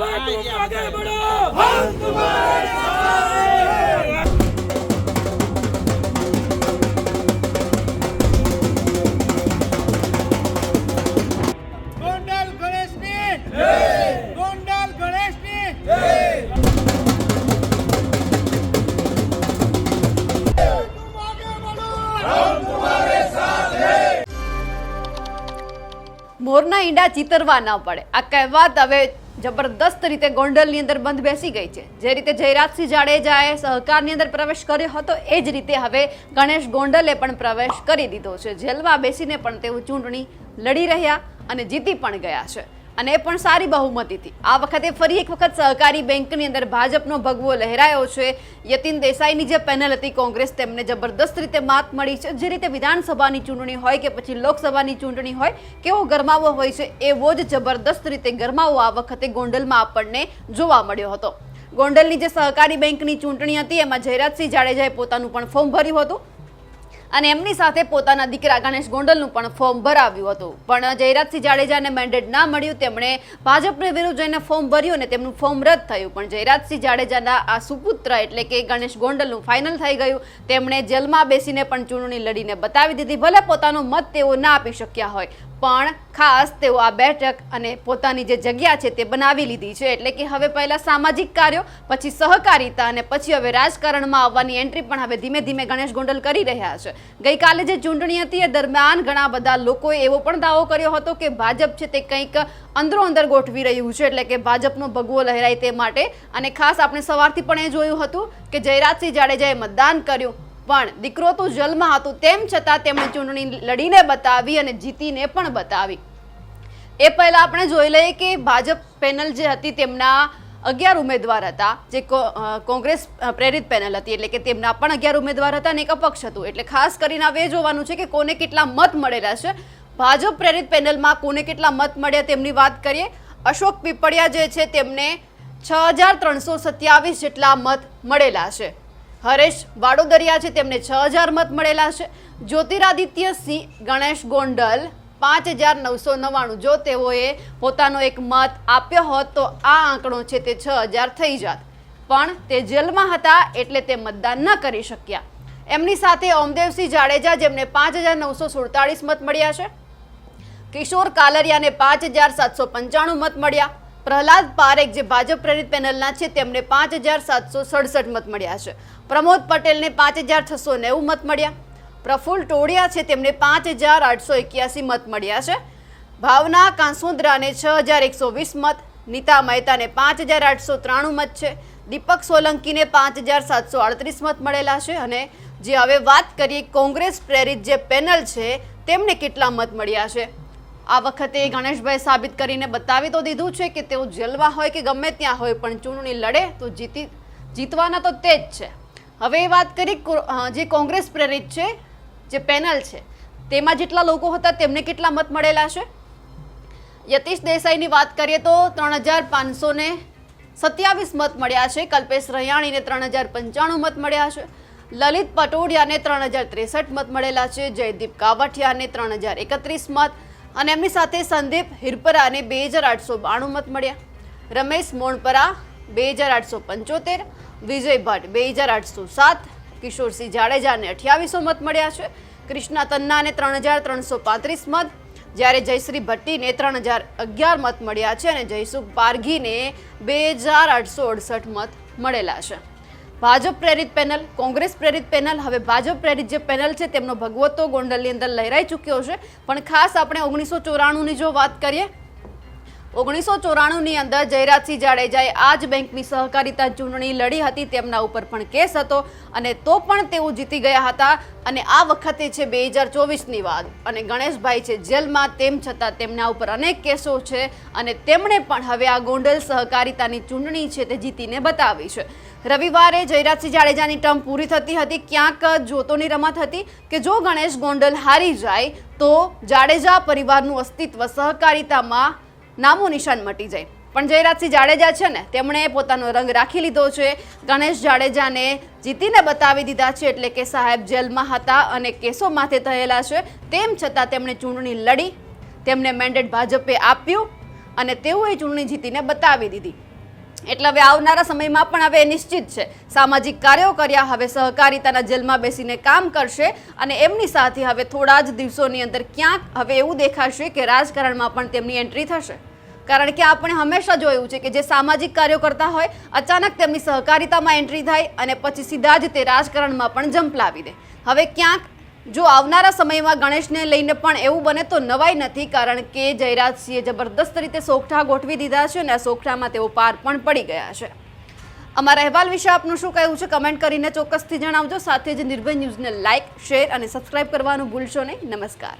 में तुम आगे बढ़ो हम तुम्हारे साथ हैं ગોંડલ ગણેશની ગોંડલ ગણેશની મોરના ઈંડા ચીતરવા ન પડે આ કહેવત હવે જબરદસ્ત રીતે ગોંડલની અંદર બંધ બેસી ગઈ છે. જે રીતે જયરાજસિંહ જાડેજાએ સહકારની અંદર પ્રવેશ કર્યો હતો, એ જ રીતે હવે ગણેશ ગોંડલે પણ પ્રવેશ કરી દીધો છે. જેલમાં બેસીને પણ તેઓ ચૂંટણી લડી રહ્યા અને જીતી પણ ગયા છે. અને એ પણ સારી બહુમતીથી આ વખતે ફરી એક વખત સહકારી બેંકની અંદર ભાજપનો ભગવો લહેરાયો છે. યતિન દેસાઈની જે પેનલ હતી કોંગ્રેસ, તેમને જબરદસ્ત રીતે માત મળી છે. જે રીતે વિધાનસભાની ચૂંટણી હોય કે પછી લોકસભાની ચૂંટણી હોય, કેવો ગરમાવો હોય છે, એવો જ જબરદસ્ત રીતે ગરમાવો આ વખતે ગોંડલમાં આપણને જોવા મળ્યો હતો. ગોંડલની જે સહકારી બેંકની ચૂંટણી હતી, એમાં જયરાજસિંહ જાડેજાએ પોતાનું પણ ફોર્મ ભર્યું હતું. અને એમની સાથે પોતાના દીકરા ગણેશ ગોંડલનું પણ ફોર્મ ભરાવ્યું હતું. પણ જયરાજસિંહ જાડેજાને મેન્ડેટ ના મળ્યું, તેમણે ભાજપને વિરુદ્ધ જઈને ફોર્મ ભર્યું અને તેમનું ફોર્મ રદ થયું. પણ જયરાજસિંહ જાડેજાના આ સુપુત્ર એટલે કે ગણેશ ગોંડલનું ફાઇનલ થઈ ગયું. તેમણે જેલમાં બેસીને પણ ચૂંટણી લડીને બતાવી દીધી, ભલે પોતાનો મત તેઓ ના આપી શક્યા હોય. પણ ખાસ તેઓ આ બેઠક અને પોતાની જે જગ્યા છે તે બનાવી લીધી છે. એટલે કે હવે પહેલાં સામાજિક કાર્યો, પછી સહકારિતા અને પછી હવે રાજકારણમાં આવવાની એન્ટ્રી પણ હવે ધીમે ધીમે ગણેશ ગોંડલ કરી રહ્યા છે. ગઈકાલે જે ચૂંટણી હતી, એ દરમિયાન ઘણા બધા લોકોએ એવો પણ દાવો કર્યો હતો કે ભાજપ છે તે કંઈક અંદરો અંદર ગોઠવી રહ્યું છે, એટલે કે ભાજપનો ભગવો લહેરાય તે માટે. અને ખાસ આપણે સવારથી પણ એ જોયું હતું કે જયરાજસિંહ જાડેજાએ મતદાન કર્યું, પણ દીકરો તો જલમાં હતું, તેમ છતાં તેમણે ચૂંટણી લડીને બતાવી અને જીતીને પણ બતાવી. એ પહેલાં આપણે જોઈ લઈએ કે ભાજપ પેનલ જે હતી, તેમના અગિયાર ઉમેદવાર હતા, જે કોંગ્રેસ પ્રેરિત પેનલ હતી, એટલે કે તેમના પણ અગિયાર ઉમેદવાર હતા અને એક અપક્ષ હતું. એટલે ખાસ કરીને હવે જોવાનું છે કે કોને કેટલા મત મળેલા છે. ભાજપ પ્રેરિત પેનલમાં કોને કેટલા મત મળ્યા તેમની વાત કરીએ. અશોક પીપળિયા જે છે તેમને છ હજાર ત્રણસો સત્યાવીસ જેટલા મત મળેલા છે. હરેશ વાડોદરિયા છે, તેમને છ હજાર મત મળેલા છે. જ્યોતિરાદિત્ય સિંહ, ગણેશ ગોંડલ પાંચ હજાર નવસો નવ્વાણું. જો તેઓએ પોતાનો એક મત આપ્યો હોત, તો આ આંકડો છે તે છ હજાર થઈ જાત. પણ તે જેલમાં હતા એટલે તે મતદાન ન કરી શક્યા. એમની સાથે ઓમદેવસિંહ જાડેજા, જેમને પાંચ હજાર નવસો સુડતાળીસ મત મળ્યા છે. કિશોર કાલરિયાને પાંચ હજાર સાતસો પંચાણું મત મળ્યા. પ્રહલાદ પારેખ, જે ભાજપ પ્રેરિત પેનલના છે, તેમને પાંચ હજાર સાતસો સડસઠ મત મળ્યા છે. પ્રમોદ પટેલને પાંચ હજાર છસો નેવું મત મળ્યા. પ્રફુલ્લ ટોડિયા છે. તેમને પાંચ હજાર આઠસો એક્યાસી મત મળ્યા છે. ભાવના કાંસુદ્રાને છ હજાર એકસો વીસ મત, નીતા મહેતાને પાંચ હજાર આઠસો ત્રાણું મત છે. દીપક સોલંકીને પાંચ હજાર સાતસો આડત્રીસ મત મળેલા છે અને જે હવે વાત કરીએ કોંગ્રેસ પ્રેરિત જે પેનલ છે, તેમને કેટલા મત મળ્યા છે? આ વખતે ગણેશભાઈ સાબિત કરીને બતાવી તો દીધું છે કે તેઓ જેલમાં હોય કે ગમે ત્યાં હોય, પણ ચૂંટણી લડે તો જીતી, જીતવાના તો તે જ છે. હવે એ વાત કરી જે કોંગ્રેસ પ્રેરિત છે જે પેનલ છે, તેમાં જેટલા લોકો હતા તેમને કેટલા મત મળેલા છે? યતીશ દેસાઈની વાત કરીએ તો ત્રણ હજાર પાંચસો ને સત્યાવીસ મત મળ્યા છે, કલ્પેશ રૈયાણીને ત્રણ હજાર પંચાણું મત મળ્યા છે, લલિત પટોડિયાને ત્રણ હજાર ત્રેસઠ મત મળેલા છે, જયદીપ કાવઠિયાને ત્રણ હજાર એકત્રીસ મત અને એમની સાથે સંદીપ હિરપરાને બે હજાર આઠસો બાણું મત મળ્યા. રમેશ મોણપરા બે હજાર આઠસો પંચોતેર, વિજય ભટ્ટ બે હજાર આઠસો સાત કિશોરસિંહ જાડેજાને અઠ્યાવીસો મત મળ્યા છે. કૃષ્ણા તન્નાને ત્રણ હજાર ત્રણસો પાંત્રીસ મત. જ્યારે જયશ્રી ભટ્ટીને ત્રણ હજાર અગિયાર મત મળ્યા છે અને જયસુખ પારઘીને બે હજાર આઠસો અડસઠ મત મળેલા છે. ભાજપ પ્રેરિત પેનલ, કોંગ્રેસ પ્રેરિત પેનલ, હવે ભાજપ પ્રેરિત જે પેનલ છે, તેમનો ભગવતો ગોંડલની અંદર લહેરાઈ ચૂક્યો છે. પણ ખાસ આપણે ઓગણીસો ચોરાણુંની જો વાત કરીએ ઓગણીસો ચોરાણુંની અંદર જયરાજસિંહ જાડેજાએ આ જ બેંકની સહકારિતા ચૂંટણી લડી હતી, તેમના ઉપર પણ કેસ હતો અને તો પણ તેઓ જીતી ગયા હતા અને આ વખતે છે બે હજાર ચોવીસની વાત. અને ગણેશભાઈ છે જેલમાં, તેમ છતાં તેમના ઉપર અનેક કેસો છે અને તેમણે પણ હવે આ ગોંડલ સહકારિતાની ચૂંટણી છે તે જીતીને બતાવી છે. રવિવારે જયરાજસિંહ જાડેજાની ટર્મ પૂરી થતી હતી, ક્યાંક જોતોની રમત હતી કે જો ગણેશ ગોંડલ હારી જાય, તો જાડેજા પરિવારનું અસ્તિત્વ સહકારિતામાં નામો નિશાન મટી જાય. પણ જયરાજસિંહ જાડેજા છે ને, તેમણે પોતાનો રંગ રાખી લીધો છે. ગણેશ જાડેજાને જીતીને બતાવી દીધા છે એટલે કે સાહેબ જેલમાં હતા અને કેસો માથે થયેલા છે. તેમ છતાં તેમણે ચૂંટણી લડી, તેમને મેન્ડેટ ભાજપે આપ્યું અને તેઓએ ચૂંટણી જીતીને બતાવી દીધી. એટલે હવે આવનારા સમયમાં પણ હવે નિશ્ચિત છે. સામાજિક કાર્યો કર્યા, હવે સહકારિતાના જેલમાં બેસીને કામ કરશે અને એમની સાથે હવે થોડા જ દિવસોની અંદર ક્યાંક હવે એવું દેખાશે કે રાજકારણમાં પણ તેમની એન્ટ્રી થશે. કારણ કે આપણે હંમેશા જોયું છે કે જે સામાજિક કાર્યો કરતા હોય, અચાનક તેમની સહકારિતામાં એન્ટ્રી થાય અને પછી સીધા જ તે રાજકારણમાં પણ જંપલાવી દે. હવે ક્યાંક જો આવનારા સમયમાં ગણેશને લઈને પણ એવું બને તો નવાઈ નથી, કારણ કે જયરાજસિંહે જબરદસ્ત રીતે સોગઠા ગોઠવી દીધા છે અને આ સોગઠામાં તેઓ પાર પણ પડી ગયા છે. અમારા અહેવાલ વિશે આપનું શું કહેવું છે? કમેન્ટ કરીને ચોક્કસથી જણાવજો. સાથે જ નિર્ભય ન્યૂઝને લાઇક શેર અને સબસ્ક્રાઇબ કરવાનું ભૂલશો નહીં. નમસ્કાર.